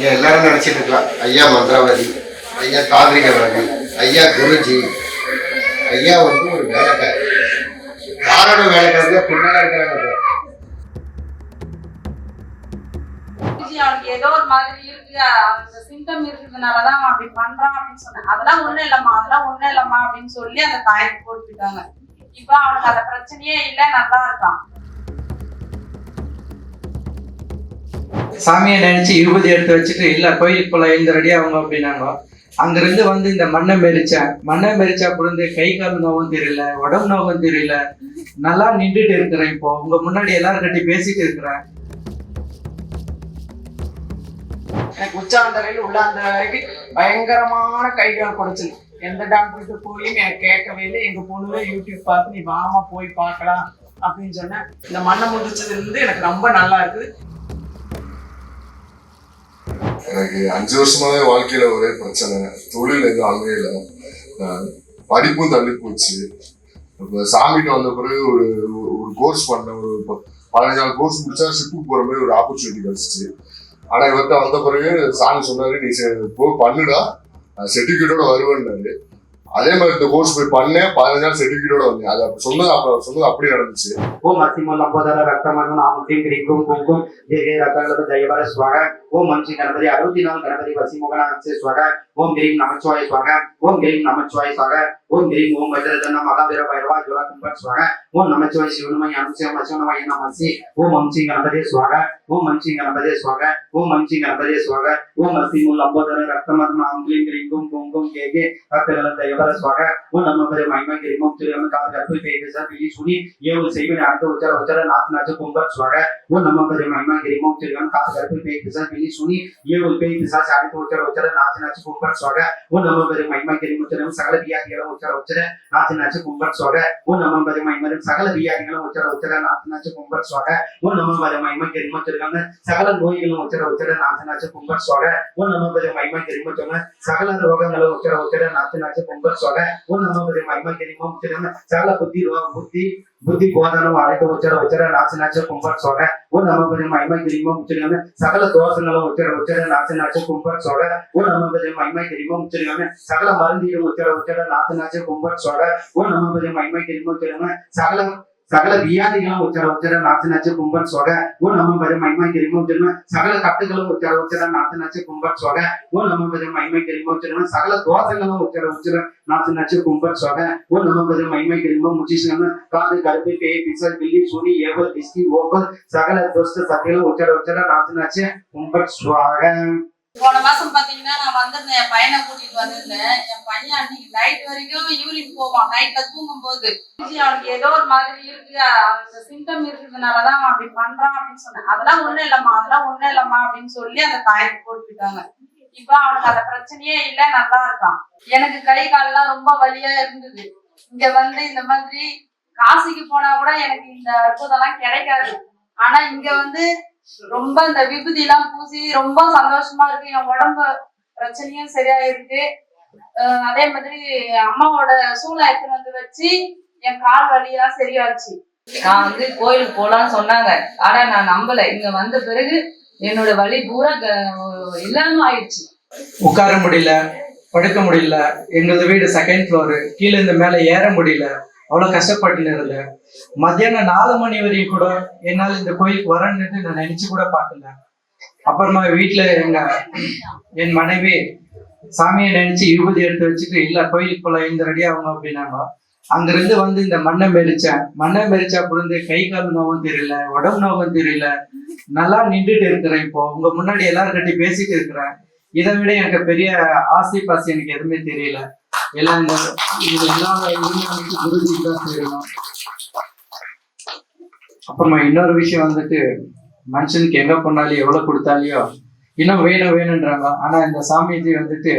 நீங்க எல்லாரும் நினைச்சிட்டு இருக்கலாம். ஐயா மந்திரவாதி ஐயா தாந்திரிகவாதி ஐயா குருஜி. ஐயா வந்து ஒரு வேலைக்காரர். யாரோட வேலைக்காரங்க? பின்னால இருக்கிறாங்க குருஜி, அவனுக்கு ஏதோ ஒரு மாதிரி இருக்கு. அந்த சிம்டம் இருக்கிறதுனாலதான் அப்படி பண்றான் அப்படின்னு சொன்னேன். அதெல்லாம் ஒண்ணும் இல்லம்மா அதெல்லாம் ஒண்ணும் இல்லம்மா அப்படின்னு சொல்லி அந்த தாயத்தை போட்டுக்கிட்டாங்க. இப்ப அவனுக்கு அந்த பிரச்சனையே இல்ல நல்லா இருக்கான். சாமியை நினைச்சு இருபது எடுத்து வச்சுட்டு இல்ல கோயிலுக்கு போல எழுந்தரடி அவங்க அப்படின்னாங்க. அங்கிருந்து வந்து இந்த மண்ணை மெரிச்சேன். மண்ணை மெரிச்சா புரிந்து கை கால் நோவும் தெரியல உடம்பு நோவும் தெரியல. நல்லா நின்றுட்டு இருக்கிறேன் இப்போ. உங்க முன்னாடி எல்லாரும் கட்டி பேசிட்டு இருக்கிறேன். எனக்கு உச்சாந்தரையில் உள்ளாந்த வரைக்கும் பயங்கரமான கைகள் குடைச்சல் எந்த டாக்டர்கிட்ட போயும் எனக்கு கேட்கவே இல்லை. எங்க பொண்ணு யூடியூப் பார்த்து நீ வாமா போய் பார்க்கலாம் அப்படின்னு சொன்னேன். இந்த மண்ணை முதிச்சதுல இருந்து எனக்கு ரொம்ப நல்லா இருக்குது. எனக்கு அஞ்சு வருஷமாவே வாழ்க்கையில ஒரே பிரச்சனை. தொழில் எதுவும் அமையல இல்லை. படிப்பும் தள்ளி போச்சு. இப்போ சாமிகிட்ட வந்த பிறகு ஒரு ஒரு கோர்ஸ் பண்ணேன். ஒரு பதினஞ்சு நாள் கோர்ஸ் முடிச்சா ஷிப்புக்கு போற மாதிரி ஒரு ஆப்பர்ச்சுனிட்டி கிடைச்சிச்சு. ஆனா இவர்கிட்ட வந்த பிறகு சாமி சொன்னாரு நீ போ பண்ணுடா. சர்டிஃபிகேட்டோட வருவேன்னாரு. அதே மாதிரி இந்த கோர்ஸ் போய் பண்ணேன் பதினஞ்சு நாள் சர்டிபிகேட்டோட வந்தேன். அது அப்படி சொன்னது அப்ப சொன்னது அப்படி நடந்துச்சு. ஓ அசிமோ லம்போதர ரத்தமனம் நாமத்தின் கிரீங்கும் குங்கும் ஜெய ஜெய ரத்தங்களது ஜெயவர சுவாக. ஓம் மஞ்சி கணபதி அறுபத்தி நாலு கணபதி வசிமுகநாதசே சுவாக. ஓம் கிரீம் நமச்சிவாய சுவாக. ஓம் கிரீம் நமச்சிவாய சுவாக. ஓம் கிரீம் ஓம் வஜ்ரதன்ன மகாவீர பைரவா ஜுவலா கும்பட் சுவாக ஓம் நமச்சிவாய் சிவனமாய் அனுசயம் அசவனமாய் நமசி ஓம் அம்சி கணபதே சுவாக ஓம் அம்சி கணபதே சுவாக ஓம் அம்சி கணபதே சுவாக ஓம் அஸ்திமுல் அம்போதர ரத்தமர்ம அம்புலிம் கிரீங்கும் பொங்கும் கேகே ரத்தகல தயவர சுவாக ஓம் நம்ம பெரிய மகிமை கிரீமம் திரும கால கற்பு பேச பிலி சுனி ஏவு செய்வன் அடுத்த உச்சர உச்சர நாத் நாச்ச கும்பட் சுவாக ஓம் நம்ம பெரிய மகிமை கிரீமம் திரும கால கற்பு பேச பிலி சுனி ஏவு பேய் பிசாச அடுத்த உச்சர உச்சர நாத் நாச்ச கும்பட் சுவாக ஓம் நம்ம பெரிய மகிமை கிரீமம் திரும சகல வியாதிகளும் ಕುಂಭಟ್ ಸ್ವಾಗ ಓಂ ನಮ್ಮ ಬರೆ ಮಹಿಮಾ ಗಿರಿಮಂ ತುರಿಯಮ್ಮ ಸಕಲ ಬಿಯಾದಿಗಳ ಉಚ್ಚರ ಉಚ್ಚರ ನಾಥ ನಾಚ ಕುಂಭಟ್ ಸ್ವಾಗ ಓಂ ನಮ್ಮ ಬರೆ ಮಹಿಮಾ ಸಕಲ ಬಿಯಾದಿಗಳ ಉಚ್ಚರ ಉಚ್ಚರ ನಾಥ ನಾಚ ಕುಂಭಟ್ ಸ್ವಾಗ ಓಂ ನಮ್ಮ ಬರೆ ಮಹಿಮಾ ಗಿರಿಮಂ ತುರಿಯಮ್ಮ ಸಕಲ ನೋಯಿಗಳ ಉಚ್ಚರ ಉಚ್ಚರ ನಾಥ ನಾಚ ಕುಂಭಟ್ ಸ್ವಾಗ ಓಂ ನಮ್ಮ ಬರೆ ಮಹಿಮಾ ಗಿರಿಮಂ ತುರಿಯಮ್ಮ ಸಕಲ ರೋಗಗಳ ಉಚ್ಚರ ಉಚ್ಚರ ನಾಥ ನಾಚ ಕುಂಭಟ್ ಸ್ವಾಗ ಓಂ ನಮ್ಮ ಬರೆ ಮಹಿಮಾ ಗಿರಿಮಂ ತುರಿಯಮ್ಮ ಸಕಲ ಬುದ್ಧಿ ರೋ- ಬುದ್ಧಿ ಬುದ್ಧಿ ಬೋಧನ ಅನೇಕ ಉಚ್ಚರ ಉಚ್ಚರ ನಾಚ ನಾಚ ಕುಂಭಟ್ ಸ್ವಾಗ ಓ ನಮ್ಮ ಬರೆ ಮಹಿಮಾ ಗಿರಿಮಂ ತುರಿಯಮ್ಮ ಸಕಲ ದೋಷಗಳ ಉಚ್ಚರ ಉಚ್ಚರ ನಾಚ ನಾಚ ಕುಂಭಟ್ ಸ್ವಾಗ ಓ ನಮ್ಮ ಬರೆ ಮಹಿಮಾ ಗಿರಿಮಂ ತುರಿಯಮ್ಮ ಸಕಲ ಮರಂದಿಯ ಉಚ್ಚರ ಉಚ್ಚರ ನಾಚ ನಾಚ ಕುಂಭಟ್ ಸ್ವಾಗ ಓ ನಮ್ಮ ಬರೆ ಮಹಿಮಾ ಗಿರಿಮಂ ತುರಿಯಮ್ಮ ಸಕಲ ಸಕಲ ವಿಯಾದಿಗಳ ಉಚ್ಚಾರ ಉಚ್ಚಾರ ನಾಚನಾಚ ಕುಂಬರ್ ಸ್ವಗ ಓ ನಮ್ಮ ಬರೆ ಮೈಮೈ ಗಿರಿಮೋ ಜನ್ಮ ಸಕಲ ಕಟ್ಟುಗಳ ಉಚ್ಚಾರ ಉಚ್ಚಾರ ನಾಚನಾಚ ಕುಂಬರ್ ಸ್ವಗ ಓ ನಮ್ಮ ಬರೆ ಮೈಮೈ ಗಿರಿಮೋ ಜನ್ಮ ಸಕಲ ದೋಷಗಳ ಉಚ್ಚಾರ ಉಚ್ಚಾರ ನಾಚನಾಚ ಕುಂಬರ್ ಸ್ವಗ ಓ ನಮ್ಮ ಬರೆ ಮೈಮೈ ಗಿರಿಮೋ ಮುಚಿಸನ ಕಾದ ಕರ್ಪೆ ಪೇ ಪಿಸಲ್ ಬಿಲ್ಲಿ ಸೂನಿ ಏವಲ್ ಬಿಸ್ಕಿ ಓಬಲ್ ಸಕಲ ದೋಷ ಸಕಲ ಉಚ್ಚಾರ ಉಚ್ಚಾರ ನಾಚನಾಚ ಕುಂಬರ್ ಸ್ವಗ போன மாசம் பாத்தீங்கன்னா நான் வந்திருந்தேன். என் பையனை கூட்டிட்டு வந்திருந்தேன். என் பையன் அன்னைக்கு நைட் வரைக்கும் யூரின் போவான். நைட்ல தூங்கும் போது அவனுக்கு ஏதோ ஒரு மாதிரி இருக்கு. அந்த சிம்டம் இருக்கிறதுனாலதான் அவன் அப்படி பண்றான் அப்படின்னு சொன்னேன். அதெல்லாம் ஒண்ணும் இல்லம்மா. அதெல்லாம் ஒண்ணும் இல்லம்மா அப்படின்னு சொல்லி அந்த தாயத்தை போட்டுட்டாங்க இப்ப அவனுக்கு அந்த பிரச்சனையே இல்ல. நல்லா இருக்கான். எனக்கு கை கால்லாம் ரொம்ப வலியா இருந்தது. இங்க வந்து இந்த மாதிரி காசிக்கு போனா கூட எனக்கு இந்த அற்புதம்லாம் கிடைக்காது. ஆனா இங்க வந்து ரொம்ப இந்த விபூதி எல்லாம் பூசி ரொம்ப சந்தோஷமா இருக்கு. என் உடம்பு பிரச்சனையும் சரியா இருக்கு அஹ் அதே மாதிரி அம்மாவோட சூளை எடுத்துன்னு வந்து வச்சு என் கால் வலியெல்லாம் சரியாச்சு. நான் வந்து கோயிலுக்கு போலாம்னு சொன்னாங்க. ஆனா நான் நம்பல. இங்க வந்த பிறகு என்னோட வலி பூரா க- இல்லாம ஆயிடுச்சு. உட்கார முடியல படுக்க முடியல. எங்களது வீடு செகண்ட் ஃப்ளோரு கீழே இருந்து மேலே ஏற முடியல. அவ்வளோ கஷ்டப்பட்டுல இருந்தேன். மத்தியானம் நாலு மணி வரையும் கூட என்னால் இந்த கோயிலுக்கு வரேன்னு நான் நினைச்சு கூட பார்க்கல. அப்புறமா வீட்டில் எங்க என் மனைவி சாமியை நினைச்சு இருபது எடுத்து வச்சுட்டு இல்ல கோயிலுக்கு போல இந்த ரெடி ஆகும் அப்படின்னாங்க. அங்கிருந்து வந்து இந்த மண்ணை மெரிச்சேன். மண்ணை மெரிச்சா புரிந்து கை கால் நோவும் தெரியல உடம்பு நோவும் தெரியல. நல்லா நின்றுட்டு இருக்கிறேன் இப்போ. உங்க முன்னாடி எல்லாரும் கட்டி பேசிட்டு இருக்கிறேன். இதை விட எனக்கு பெரிய ஆசை பாசி எனக்கு எதுவுமே தெரியல. எல்லா எல்லா குருஜிக்கா செய்யலாம் அப்புறமா இன்னொரு விஷயம் வந்துட்டு மனுஷனுக்கு எங்க பண்ணாலும் எவ்வளவு கொடுத்தாலியோ இன்னும் வேணும் வேணும்ன்றாங்க. ஆனா இந்த சாமிஜி வந்துட்டு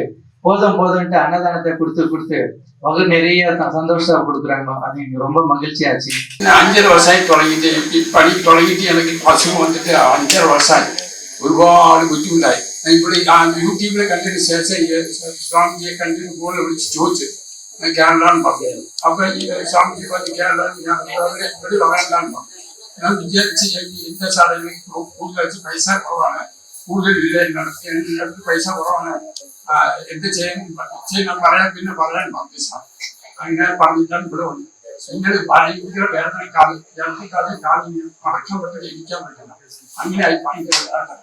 போதும் போதும்ட்டு அன்னதானத்தை கொடுத்து கொடுத்து வகு நிறைய சந்தோஷமா கொடுக்குறாங்க. அது எனக்கு ரொம்ப மகிழ்ச்சியாச்சு அஞ்சரை வருஷம் தொடங்கிட்டு படி தொடங்கிட்டு எனக்கு பசங்க வந்துட்டு அஞ்சரை வருஷம் ஒருபாடு புத்தி உண்டாய். ഇവിടെ ആ യൂട്യൂബിലെ കണ്ടതിന് ശേഷം ഈ സ്വാമിജിയെ കണ്ടിട്ട് ഫോണിൽ വിളിച്ച് ചോദിച്ചു ഞാൻ കേരളാന്ന് പറഞ്ഞു അപ്പൊ ഈ സ്വാമിജി പറഞ്ഞു കേരള ഞാൻ ഇവിടെ ഇവിടെ വരാനാണ് പറഞ്ഞു ഞാൻ വിചാരിച്ച് എന്റെ സാറേ എനിക്ക് കൂടുതൽ പൈസ കുറവാണ് കൂടുതൽ ഇല്ല നടത്തി അടുത്ത് പൈസ കുറവാണ് ആ, എന്ത് ചെയ്യാൻ ചെയ്യാൻ പറയാൻ പിന്നെ പറയാൻ പറഞ്ഞു സാർ അങ്ങനെ പറഞ്ഞിട്ടാണ് ഇവിടെ വന്നത് എങ്ങനെ ഭയങ്കര വേദന കാലം രണ്ട് കാലം കാലം മടക്കാൻ പറ്റില്ല ഇരിക്കാൻ പറ്റില്ല അങ്ങനെ ആയി ഭയങ്കര വേദന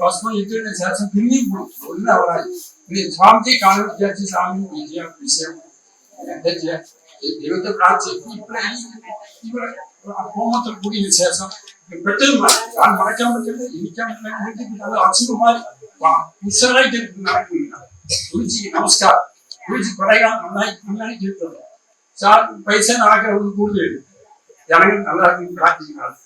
పర్సనల్ ఇంటెలిజెన్స్ యాక్షన్ కింద ఇప్పుడు ఉన్న అవరాలి నేను స్వామిజీ కాలం చేసి స్వామి విజయం విషయం దేవత ప్రాచి ఇప్పుడు హోమతో కూడిన శేషం పెట్టదు దాని మనకేం పెట్టలేదు ఇనికేం పెట్టలేదు అచ్చిన కుమారి పుస్తకాలు చెప్తున్నారు గురించి నమస్కారం గురించి కొరగా ఉన్నాయి ఉన్నాయని చెప్తున్నారు సార్ పైసా నాకు కూడలేదు జనగం నల్లా ప్రార్థించాలి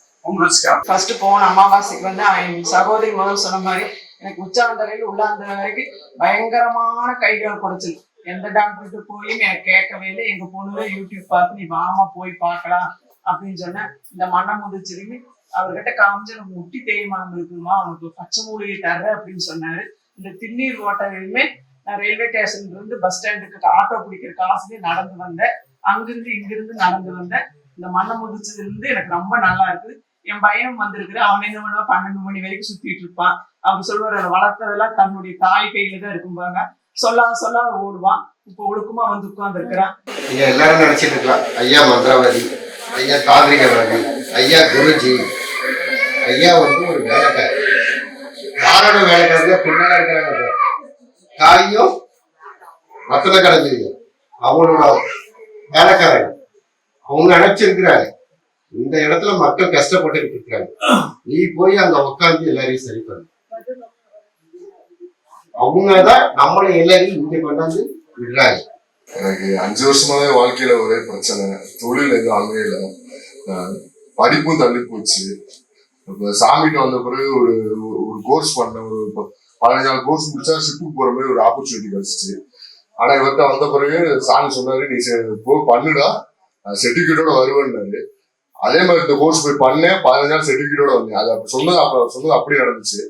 ஃபர்ஸ்ட் போன அமாவாசைக்கு வந்து என் சகோதரி முதல் சொன்ன மாதிரி எனக்கு உச்சாந்தரையில் உள்ளாந்தர வரைக்கும் பயங்கரமான கைகள் குடைச்சல். எந்த டாக்டர்கிட்ட போயும் எனக்கு கேட்கவே இல்லை. எங்க பொண்ணு யூடியூப் பார்த்து நீ வாமா போய் பார்க்கலாம் அப்படின்னு சொன்னேன். இந்த மண்ணை முதிச்சிருக்கி அவர்கிட்ட காமிச்சு நம்ம முட்டி தேய்மானம் இருக்குமா அவனுக்கு பச்சை மூலிகை தர அப்படின்னு சொன்னாரு. இந்த திண்ணீர் ஓட்டையுமே நான் ரயில்வே ஸ்டேஷன்ல இருந்து பஸ் ஸ்டாண்டுக்கு ஆட்டோ பிடிக்கிற காசுலேயே நடந்து வந்தேன். அங்கிருந்து இங்கிருந்து நடந்து வந்தேன். இந்த மண்ணை முதிச்சதுல இருந்து எனக்கு ரொம்ப நல்லா இருக்குது என் பையனும் வந்திருக்கிற அவன் என்ன பண்ணுவான் பன்னெண்டு மணி வரைக்கும் சுத்திட்டு இருப்பான் அவர் சொல்வார் அதை வளர்த்ததெல்லாம் தன்னுடைய தாய் கையில தான் இருக்கும்பாங்க சொல்லாத சொல்லாத ஓடுவான். இப்போ ஒழுக்கமா வந்து உட்கார்ந்து இருக்கிறான் நீங்க எல்லாரும் நினைச்சிட்டு இருக்கலாம். ஐயா மந்திரவாதி ஐயா தாந்திரிகவாதி ஐயா குருஜி ஐயா வந்து ஒரு வேலைக்காரி யாரோட வேலைக்காரங்க பின்னால இருக்கிறாங்க தாயும் மத்தத கலைஞரியும் அவங்களோட வேலைக்காரங்க அவங்க நினைச்சிருக்கிறாங்க. இந்த இடத்துல மக்கள் கஷ்டப்பட்டுக்கிட்டு இருக்காங்க. நீ போய் அங்க உட்காந்து எல்லாரையும் சரி பண்ணு. அவங்கதான் நம்மளை எல்லாரையும் இங்க கொண்டாந்து விடுறாங்க. எனக்கு அஞ்சு வருஷமாவே வாழ்க்கையில ஒரே பிரச்சனை. தொழில் எதுவும் அமையல அஹ் படிப்பும் தள்ளி போச்சு. இப்ப சாமிட்டு வந்த பிறகு ஒரு ஒரு கோர்ஸ் பண்ணேன். ஒரு பதினஞ்சு நாள் கோர்ஸ் முடிச்சா ஷிப்புக்கு போற மாதிரி ஒரு ஆப்பர்ச்சுனிட்டி கிடைச்சிச்சு. ஆனா இவர்கிட்ட வந்த பிறகு சாமி சொன்னாரு நீ போ பண்ணுடா. சர்டிபிகேட்டோட வருவேன்னாரு. அதே மாதிரி இந்த கோர்ஸ் போய் பண்ணேன் பதினஞ்சு நாள் சர்டிபிகேட்டோட வந்தேன். அது அப்ப சொன்னது அப்ப சொன்னது அப்படி நடந்துச்சு.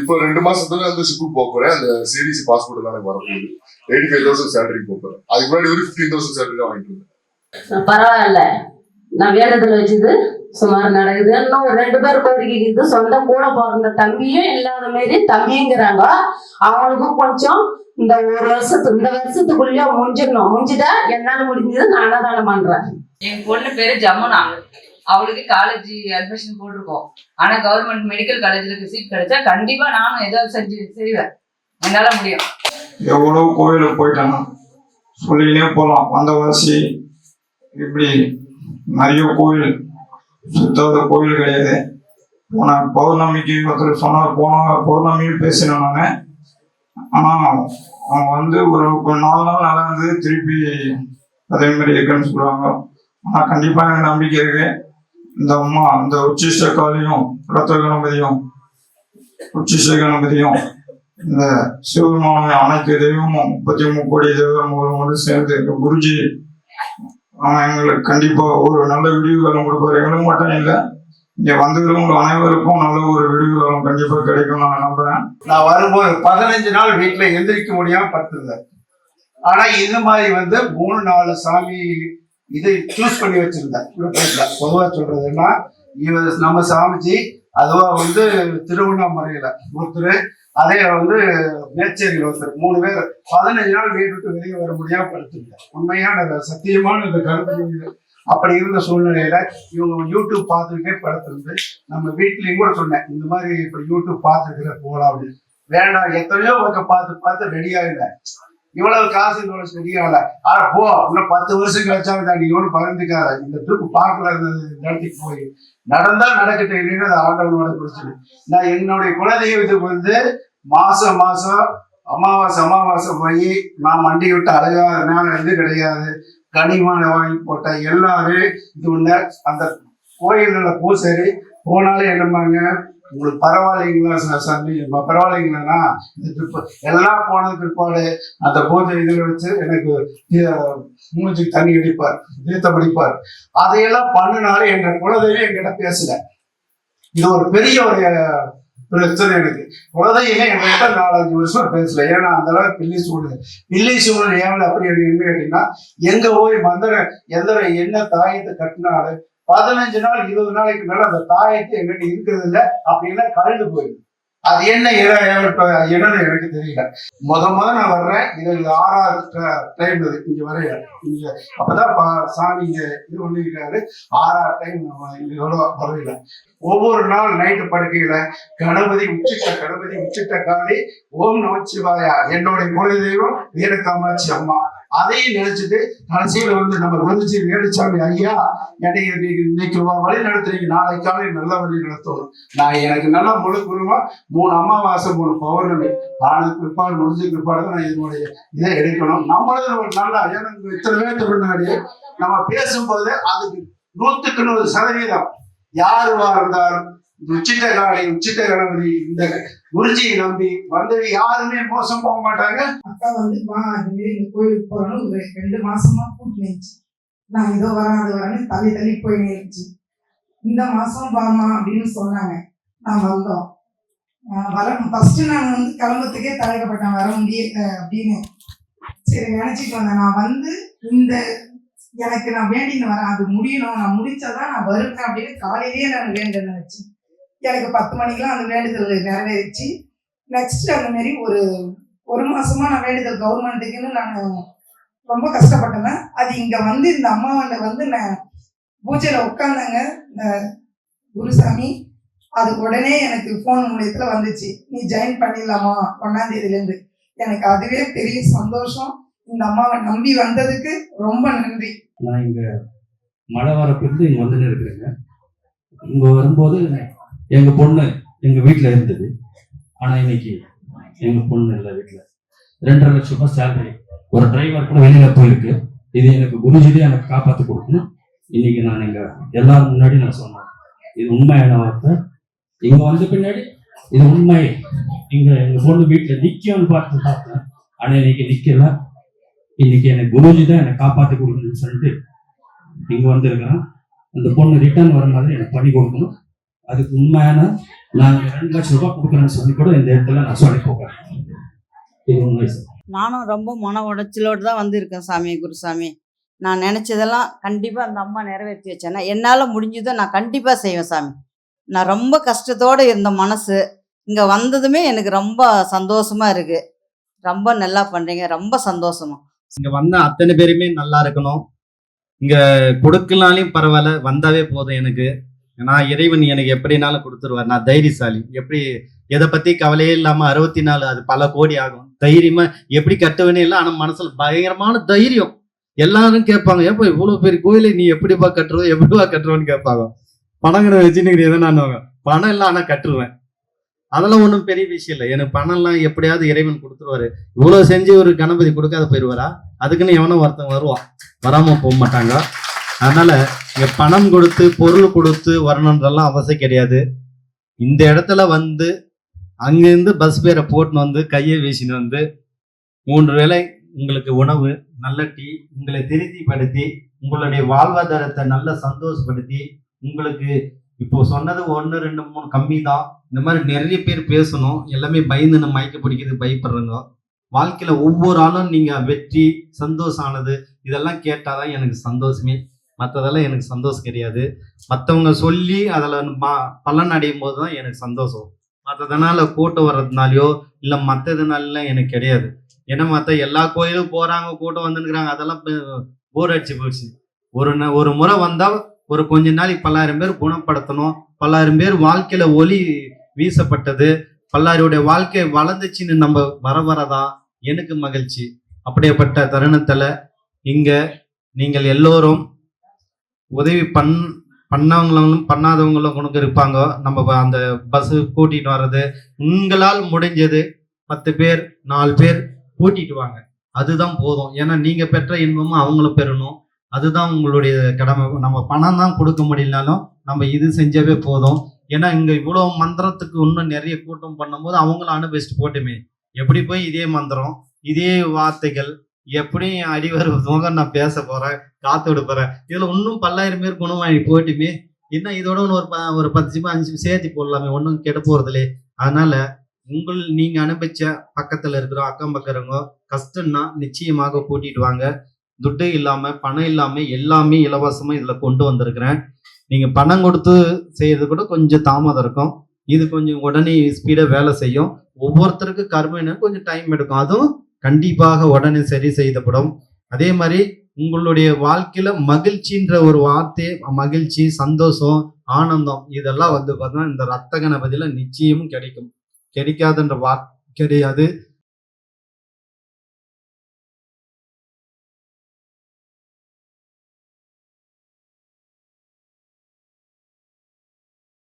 இப்போ ரெண்டு மாசத்துல வந்து ஷிப்புக்கு போக்குறேன் போறேன். அந்த சிடிசி பாஸ்போர்ட் எல்லாம் எனக்கு வரப்போகுது. எயிட்டி ஃபைவ் தௌசண்ட் சேலரி போக்குறேன் அதுக்கு முன்னாடி ஒரு ஃபிஃப்டீன் தௌசண்ட் சேலரி தான் வாங்கிட்டு இருந்தேன். பரவாயில்ல. நான் வேதத்துல வச்சது சுமார் நடக்குது. இன்னும் ரெண்டு பேர் கோரிக்கைக்கு சொந்தம் சொந்த கூட பிறந்த தம்பியும் இல்லாத மாரி தம்பிங்கிறாங்க. அவங்களுக்கும் கொஞ்சம் இந்த ஒரு வருஷத்து இந்த வருஷத்துக்குள்ளேயே முடிஞ்சிடணும். முடிஞ்சுட்டா என்னால முடிஞ்சது நான் அன்னதானம் பண்றேன். என் பொண்ணு பேரு ஜமுனா. அவளுக்கு காலேஜ் அட்மிஷன் போட்டிருக்கோம். ஆனா கவர்மெண்ட் மெடிக்கல் காலேஜ்ல சீட் கிடைச்சா கண்டிப்பா நானும் ஏதாவது செஞ்சு செய்வேன். என்னால முடியும். எவ்வளோ கோயிலுக்கு போயிட்டேன் சொல்லிக்கிட்டே போகலாம் வந்தவாசி இப்படி நிறைய கோயில் சுத்தாத கோயில் கிடையாது. போன பௌர்ணமிக்கு ஒருத்தர் சொன்னார் போன பௌர்ணமியும் பேசினேன் நான். ஆனால் அவன் வந்து ஒரு ஒரு நாலு நாள் நல்லா இருந்தது திருப்பி அதே மாதிரி இருக்குன்னு சொல்லுவாங்க ஆனால் கண்டிப்பாக எனக்கு நம்பிக்கை இருக்கு. இந்த அம்மா இந்த உச்சிஷ்ட காலையும் ரத்த கணபதியும் உச்சிஷ்ட கணபதியும் இந்த சிவபெருமான அனைத்து தெய்வமும் முப்பத்தி முக்கோடி தெய்வங்களும் வந்து சேர்ந்து இந்த குருஜி அவன் எங்களுக்கு கண்டிப்பா ஒரு நல்ல விடிவுகாலம் கொடுப்பாரு. எங்களுக்கு மட்டும் இல்லை இங்க வந்திருக்கவங்க அனைவருக்கும் நல்ல ஒரு விடிவுகாலம் கண்டிப்பா கிடைக்கும் நான் நம்புறேன். நான் வரும்போது பதினஞ்சு நாள் வீட்டுல எந்திரிக்க முடியாம படுத்திருந்தேன். ஆனா இந்த மாதிரி வந்து மூணு நாலு சாமி இதை சூஸ் பண்ணி வச்சிருந்தேன் பொதுவாக பொதுவா சொல்றதுன்னா இவர் நம்ம சாமிஜி அதுவா வந்து திருவண்ணாமலையில ஒருத்தர் அதே வந்து மேச்சேரியில் ஒருத்தர் மூணு பேர். பதினஞ்சு நாள் வீட்டுக்கு விட்டு வெளியே வர முடியாம படுத்திருந்தேன் உண்மையான சத்தியமான இந்த கருத்து அப்படி இருந்த சூழ்நிலையில இவங்க யூடியூப் பார்த்துக்கிட்டே படுத்திருந்து நம்ம வீட்லயும் கூட சொன்னேன் இந்த மாதிரி இப்படி யூடியூப் பார்த்துக்கிற போகலாம் அப்படின்னு. வேண்டாம் எத்தனையோ பக்கம் பார்த்து பார்த்து ரெடி ஆகிட்டேன் இவ்வளவு காசு இவ்வளவு சரியாகல ஆனா போ இன்னும் பத்து வருஷம் கழிச்சாலும் தாண்டி நீ ஒன்றும் பகிர்ந்துக்காத இந்த ட்ரிப் பார்க்கல இந்த இடத்துக்கு போய். நடந்தா நடக்கட்டும் இல்லைன்னு அது ஆண்டவனோட பிரச்சனை நான் என்னுடைய குலதெய்வத்துக்கு வந்து மாசம் மாசம் அமாவாசை அமாவாசை போய் நான் மண்டி விட்டு அழகாத நேரம் எது கிடையாது. கனிமான வாங்கி போட்ட எல்லாரும் இது ஒண்ணு. அந்த கோயில்ல பூசரி போனாலே என்னம்பாங்க? உங்களுக்கு பரவாயில்லைங்களா சாமி ப- பரவாயில்லைங்களாண்ணா எல்லாம் போனது பிற்பாடு அந்த பூஜை இதில் வச்சு எனக்கு மூஞ்சி தண்ணி அடிப்பார் தீர்த்தம் அடிப்பார் அதையெல்லாம் பண்ணினாலே எங்க குலதெய்வம் என்கிட்ட பேசல. இது ஒரு பெரிய ஒரு பிரச்சனை எனக்கு. குலதெய்வமே என்கிட்ட நாலஞ்சு வருஷம் பேசல. ஏன்னா அந்த அளவுக்கு பில்லி சூடு. பில்லி சூடு ஏவல அப்படி என்ன கேட்டீங்கன்னா எங்க போய் மந்திர எந்த என்ன தாயத்தை கட்டினாலும் பதினஞ்சு நாள் இருபது நாளைக்கு மேல அந்த தாயத்து எங்கிட்ட இருக்கிறது இல்ல அப்படின்னா கழுது போயிடும். அது என்ன என்னன்னு எனக்கு தெரியல. முத முத நான் வர்றேன் இது ஆறாவது டைம் அது இங்க வரைய இங்க அப்பதான் பா- சாமி இங்க இது பண்ணிருக்காரு ஆறாவது டைம் இதோட வரையில. ஒவ்வொரு நாள் நைட்டு படுக்கையில கணபதி உச்சிட்ட கணபதி உச்சிட்ட காளி ஓம் நமச்சிவாயா. என்னுடைய குலதெய்வம் வீர காமாட்சி அம்மா. அதையும் நினைச்சிட்டு கடைசியில வந்து நம்ம வந்துச்சு வேலுச்சாமி ஐயா என்னை இன்னைக்கு வழி நடத்துறீங்க. நாளை காலை நல்ல வழி நடத்தணும் நான் எனக்கு நல்லா முழு குருமா மூணு அமாவாசை மூணு பௌர்ணமி. ஆனது பிற்பாடு முடிஞ்ச பிற்பாடு தான் நான் இதனுடைய இதை எடுக்கணும். நம்மளது ஒரு நல்லா ஏன்னா இத்தனை பேருக்கு முன்னாடி நம்ம பேசும்போது அதுக்கு நூத்துக்கு நூறு சதவீதம் யாருவா இருந்தாலும் உச்சிட்ட காளி உச்சிட்ட கணபதி இந்த குருஜியை நம்பி வந்தது யாருமே மோசம் போக மாட்டாங்க. அக்கா வந்து வா மாரி இந்த கோயிலுக்கு போறோம்னு ஒரு ரெண்டு மாசமா கூட்டினுச்சு நான் இதோ வரேன் அது வரேன்னு தள்ளி தள்ளி போய் நின்றுச்சு இந்த மாசம் வாமா அப்படின்னு சொன்னாங்க. நான் வந்தோம். வர ஃபர்ஸ்ட் நான் வந்து கிளம்புறதுக்கே தயக்கப்பட்டேன். வர முடியல அப்படின்னு. சரி நினைச்சிட்டு வந்தேன். நான் வந்து இந்த எனக்கு நான் வேண்டின்னு வரேன். அது முடியணும். நான் முடிச்சாதான் நான் வருவேன் அப்படின்னு காலையிலேயே நான் வேண்டேன்னு நினைச்சேன். எனக்கு பத்து மணிக்கெல்லாம் அந்த வேண்டுதல் நிறைவேறிச்சு. நெக்ஸ்ட் அந்த மாரி ஒரு ஒரு மாசமா நான் வேண்டுதல் கவர்மெண்ட்டுக்குன்னு நான் ரொம்ப கஷ்டப்பட்டேன் அது இங்க வந்து இந்த அம்மாவில வந்து நான் பூஜையில உட்காந்தாங்க இந்த குருசாமி அது உடனே எனக்கு ஃபோன் மூலியத்துல வந்துச்சு. நீ ஜாயின் பண்ணிடலாமா? ஒன்னாம் தேதியில இருந்து எனக்கு அதுவே பெரிய சந்தோஷம். இந்த அம்மாவை நம்பி வந்ததுக்கு ரொம்ப நன்றி. நான் இங்க மழை வரப்பிருந்து இங்க வந்து இருக்கிறேங்க. இங்க வரும்போது எங்க பொண்ணு எங்க வீட்டுல இருந்தது. ஆனா இன்னைக்கு எங்க பொண்ணு இல்லை வீட்டுல ரெண்டரை லட்சம் ரூபாய் சேலரி ஒரு டிரைவர் கூட வெளியில போயிருக்கு. இது எனக்கு குருஜிலே எனக்கு காப்பாத்தி கொடுக்கணும். இன்னைக்கு நான் எங்க எல்லாரும் முன்னாடி நான் சொன்னேன். இது உண்மையான வார்த்தை. இங்க வந்த பின்னாடி இது உண்மை. இங்க எங்க பொண்ணு வீட்டுல நிக்கும்னு பார்த்து பார்த்தேன். ஆனா இன்னைக்கு நிக்கல. இன்னைக்கு எனக்கு குருஜி தான் என்னை காப்பாத்தி கொடுக்கணும்னு சொல்லிட்டு இங்க வந்திருக்கிறேன். அந்த பொண்ணு ரிட்டர்ன் வர மாதிரி எனக்கு பண்ணி கொடுக்கணும். அதுக்கு உண்மையான நான் ரெண்டு லட்சம் ரூபாய் கொடுக்குறேன்னு சொல்லி கூட இந்த இடத்துல நான் சொல்லி போகிறேன் இது உண்மை சார். நானும் ரொம்ப மன உடைச்சலோடு தான் வந்திருக்கேன் சாமி குருசாமி. நான் நினச்சதெல்லாம் கண்டிப்பாக அந்த அம்மா நிறைவேற்றி வச்சேன்னா என்னால் முடிஞ்சதை நான் கண்டிப்பாக செய்வேன் சாமி. நான் ரொம்ப கஷ்டத்தோடு இருந்த மனசு இங்கே வந்ததுமே எனக்கு ரொம்ப சந்தோஷமா இருக்கு. ரொம்ப நல்லா பண்ணுறீங்க ரொம்ப சந்தோஷமா. இங்க வந்த அத்தனை பேருமே நல்லா இருக்கணும். இங்க கொடுக்கலாலையும் பரவாயில்ல வந்தாவே போதும் எனக்கு. நான் இறைவன் எனக்கு எப்படினாலும் கொடுத்துருவார். நான் தைரியசாலி. எப்படி எதை பத்தி கவலையே இல்லாம அறுபத்தி நாலு அது பல கோடி ஆகும். தைரியமா எப்படி கட்டுவேனே இல்லை ஆனா மனசுல பயங்கரமான தைரியம். எல்லாரும் கேட்பாங்க ஏப்பா இவ்வளவு பெரிய கோயிலை நீ எப்படிப்பா கட்டுறது எப்படிப்பா கட்டுறோன்னு கேட்பாங்க. பணம் வச்சுன்னு எதுனானுவாங்க பணம் இல்லை ஆனா கட்டுருவேன். அதெல்லாம் ஒன்றும் பெரிய விஷயம் இல்லை. எனக்கு பணம்லாம் எப்படியாவது இறைவன் கொடுத்துருவாரு. இவ்வளவு செஞ்சு ஒரு கணபதி கொடுக்காத போயிடுவாரா அதுக்குன்னு எவனோ ஒருத்தன் வருவான். வராம போக மாட்டாங்க. அதனால இங்க பணம் கொடுத்து பொருள் கொடுத்து வரணுன்றெல்லாம் அவசியம் கிடையாது. இந்த இடத்துல வந்து அங்கேருந்து பஸ் பேரை போட்டுன்னு வந்து கையை வீசின்னு வந்து மூன்று வேளை உங்களுக்கு உணவு நல்ல டீ உங்களை திருப்திப்படுத்தி உங்களுடைய வாழ்வாதாரத்தை நல்ல சந்தோஷப்படுத்தி உங்களுக்கு இப்போ சொன்னது ஒன்று ரெண்டு மூணு கம்மி தான். இந்த மாதிரி நிறைய பேர் பேசணும். எல்லாமே பயந்து நம்ம மயக்க பிடிக்கிறது பயப்படுறாங்க வாழ்க்கையில் ஒவ்வொரு ஆளும் நீங்கள் வெற்றி சந்தோஷம் ஆனது இதெல்லாம் கேட்டால் தான் எனக்கு சந்தோஷமே. மற்றதெல்லாம் எனக்கு சந்தோஷம் கிடையாது. மற்றவங்க சொல்லி அதில் பலன் அடையும் போது தான் எனக்கு சந்தோஷம். மற்றதுனால கூட்டம் வர்றதுனாலையோ இல்லை மற்றதுனாலாம் எனக்கு கிடையாது. ஏன்னா மற்ற எல்லா கோயிலும் போகிறாங்க கூட்டம் வந்துருக்குறாங்க அதெல்லாம் போர் அடிச்சு போச்சு. ஒரு ஒரு முறை வந்தால் ஒரு கொஞ்ச நாளைக்கு பல்லாயிரம் பேர் குணப்படுத்தணும். பல்லாயிரம் பேர் வாழ்க்கையில் ஒளி வீசப்பட்டது. பல்லாருடைய வாழ்க்கை வளர்ந்துச்சின்னு நம்ம வர வரதான் எனக்கு மகிழ்ச்சி. அப்படியேப்பட்ட தருணத்தில் இங்கே நீங்கள் எல்லோரும் உதவி பண் பண்ணவங்களும் பண்ணாதவங்களும் உனக்கு இருப்பாங்க. நம்ம அந்த பஸ்ஸு கூட்டிகிட்டு வர்றது உங்களால் முடிஞ்சது பத்து பேர் நாலு பேர் கூட்டிகிட்டு வாங்க. அதுதான் போதும். ஏன்னா நீங்கள் பெற்ற இன்பமும் அவங்களும் பெறணும். அதுதான் உங்களுடைய கடமை. நம்ம பணம் தான் கொடுக்க முடியலனாலும் நம்ம இது செஞ்சவே போதும். ஏன்னா இங்கே இவ்வளோ மந்திரத்துக்கு இன்னும் நிறைய கூட்டம் பண்ணும்போது அவங்களும் அனுபவிச்சுட்டு போட்டுமே. எப்படி போய் இதே மந்திரம் இதே வார்த்தைகள் எப்படியும் அடிவர் முகம் நான் பேச போறேன் காத்து விட போறேன். இதுல இன்னும் பல்லாயிரம் பேர் குணமாகி போயிட்டுமே இன்னும் இதோட ஒரு ப- ஒரு பத்து நிமிஷம் அஞ்சு சேர்த்து போடலாமே ஒன்றும் கெட போறதுலே அதனால உங்கள் நீங்க அனுபவிச்ச பக்கத்துல இருக்கிற அக்கம் பக்கறவங்க கஷ்டம்னா நிச்சயமாக கூட்டிட்டு வாங்க. துட்டு இல்லாம பணம் இல்லாம எல்லாமே இலவசமா இதுல கொண்டு வந்திருக்கிறேன். நீங்கள் பணம் கொடுத்து செய்யறது கூட கொஞ்சம் தாமதம் இருக்கும். இது கொஞ்சம் உடனே ஸ்பீடாக வேலை செய்யும். ஒவ்வொருத்தருக்கும் கர்மன்னு கொஞ்சம் டைம் எடுக்கும். அதுவும் கண்டிப்பாக உடனே சரி செய்யப்படும் அதே மாதிரி உங்களுடைய வாழ்க்கையில மகிழ்ச்சின்ற ஒரு வார்த்தை மகிழ்ச்சி சந்தோஷம் ஆனந்தம் இதெல்லாம் வந்து பார்த்தீங்கன்னா இந்த ரத்த கணபதியில நிச்சயமும் கிடைக்கும். கிடைக்காதுன்ற வா கிடையாது.